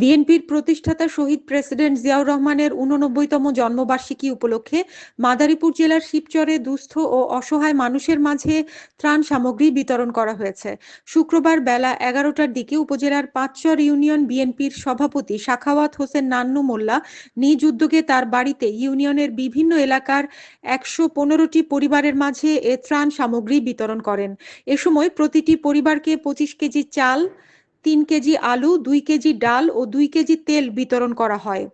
বিএনপির প্রতিষ্ঠাতা শহীদ প্রেসিডেন্ট জিয়াউর রহমানের উননব্বইতম জন্মবার্ষিকী উপলক্ষে মাদারীপুর জেলার শিবচরে দুস্থ ও অসহায় মানুষের মাঝে ত্রাণ সামগ্রী বিতরণ করা হয়েছে। শুক্রবার বেলা এগারোটার দিকে উপজেলার পাঁচচর ইউনিয়ন বিএনপির সভাপতি সাখাওয়াত হোসেন নান্নু মোল্লা নিজ উদ্যোগে তার বাড়িতে ইউনিয়নের বিভিন্ন এলাকার একশো পনেরোটি পরিবারের মাঝে এ ত্রাণ সামগ্রী বিতরণ করেন। এ সময় প্রতিটি পরিবারকে পঁচিশ কেজি চাল তিন কেজি আলু, দুই কেজি ডাল ও দুই কেজি তেল বিতরণ করা হয়।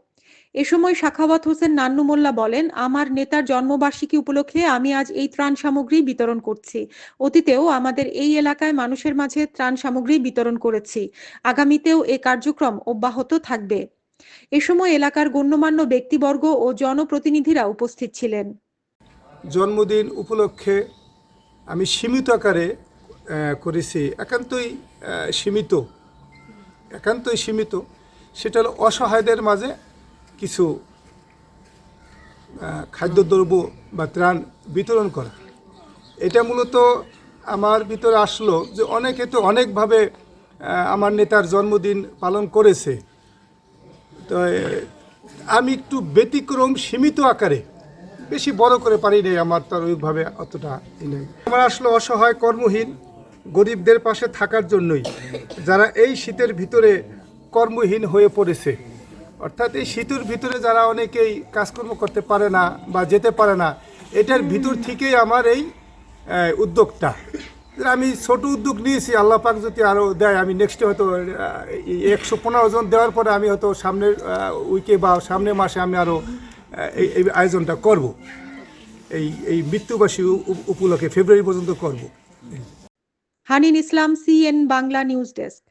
এ সময় সাখাওয়াত হোসেন নান্নু মোল্লা বলেন, আমার নেতার জন্মবার্ষিকী উপলক্ষে আমি আজ এই ত্রাণ সামগ্রী বিতরণ করছি। অতীতেও আমাদের এই এলাকায় মানুষের মাঝে ত্রাণ সামগ্রী বিতরণ করেছি। আগামীতেও এ কার্যক্রম অব্যাহত থাকবে। এ সময় এলাকার গণ্যমান্য ব্যক্তিবর্গ ও জনপ্রতিনিধিরা উপস্থিত ছিলেন। জন্মদিন উপলক্ষে আমি সীমিত আকারে করেছি, একান্তই সীমিত। একান্তই সীমিত। সেটা হলো অসহায়দের মাঝে কিছু খাদ্যদ্রব্য বা ত্রাণ বিতরণ করা। এটা মূলত আমার ভিতরে আসলো যে অনেকে তো অনেকভাবে আমার নেতার জন্মদিন পালন করেছে। তো আমি একটু ব্যতিক্রম সীমিত আকারে, বেশি বড় করে পারি নাই আমার তার ওইভাবে অতটা নেই। আমার আসলো অসহায় কর্মহীন গরিবদের পাশে থাকার জন্যই যারা এই শীতের ভিতরে কর্মহীন হয়ে পড়েছে। অর্থাৎ এই শীতের ভিতরে যারা অনেকেই কাজকর্ম করতে পারে না বা যেতে পারে না, এটার ভিতর থেকেই আমার এই উদ্যোগটা। আমি ছোট উদ্যোগ নিয়েছি, আল্লাহ পাক যদি আরও দেয়, আমি নেক্সটে হয়তো একশো পনেরো জন দেওয়ার পরে আমি হয়তো সামনের উইকে বা সামনের মাসে আমি আরও এই আয়োজনটা করব। এই এই মৃত্যুবাসী উপ- উপলক্ষে ফেব্রুয়ারি পর্যন্ত করব। Hanin Islam CN Bangla news desk